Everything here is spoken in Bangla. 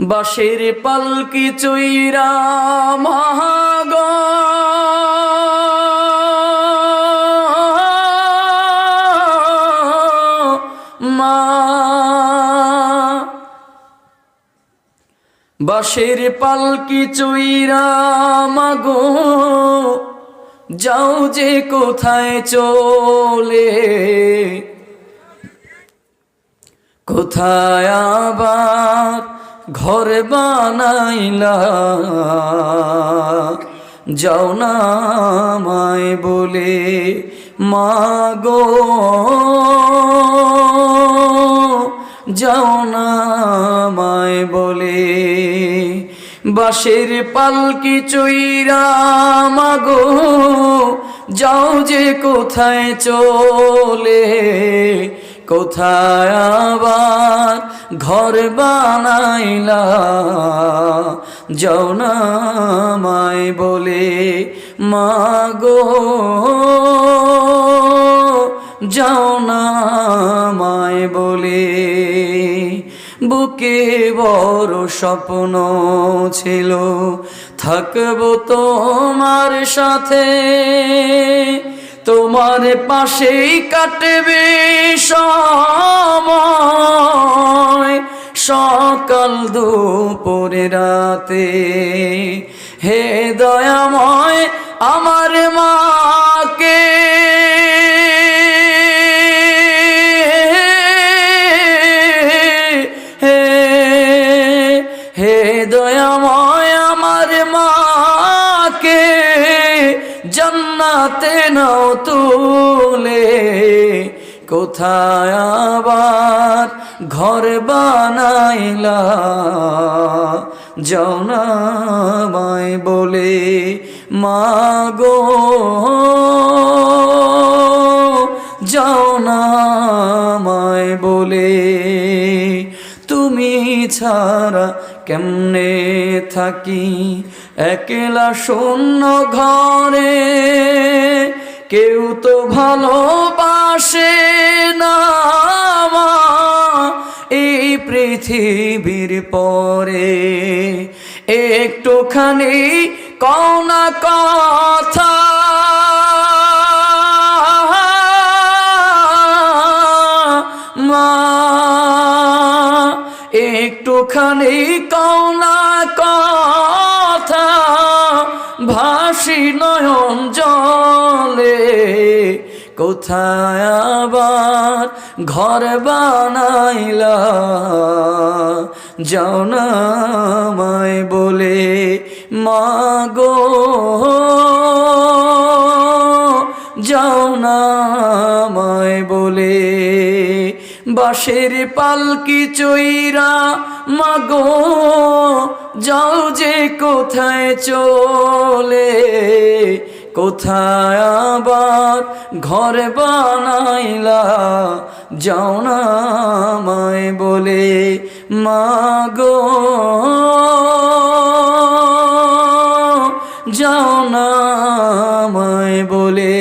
বাঁশের পালকি চৈরা মহাগ। মা। বাঁশের পালকি চৈরা মাগো, যাও যে কোথায় চলে। কোথায় আবার ঘর বানাইলা। যাও না মায় বলে মাগো যাও না মায় বলে, বাঁশের পালকি চৈরা মাগো যাও যে কোথায় চলে। কোথায় আবার ঘর বানাইলা? যাও না মায় বলে, মাগো, যাও না মায় বলে। বুকে বড় স্বপ্ন ছিল, থাকব তোমার সাথে। তোমার পাশেই কাটবে সময়। সকাল দুপুরে রাতে হে দয়াময় আমার মাকে জন্নাতে নাও তুলে। কোথায় আবার ঘর বানাইলা? না বলে মাগো। না বলে তুমি ছাড়া কেমনে থাকি? একলা শূন্য ঘরে কেউ তো ভালোবাসে না এই পৃথিবীর পরে একটুখানি কনা কথা। একটুখানি কনা কথা, ভাসি নয়ন জলে। কোথায় আবার ঘর বানাইলা? যাও না মায় বলে, মাগো। যাও না বাঁশের পালকি চৈরা মাগো, যাও যে কোথায় চলে, কোথায় আবার ঘর বানাইলা, যাও না মায় বলে, মাগো, যাও না মায় বলে।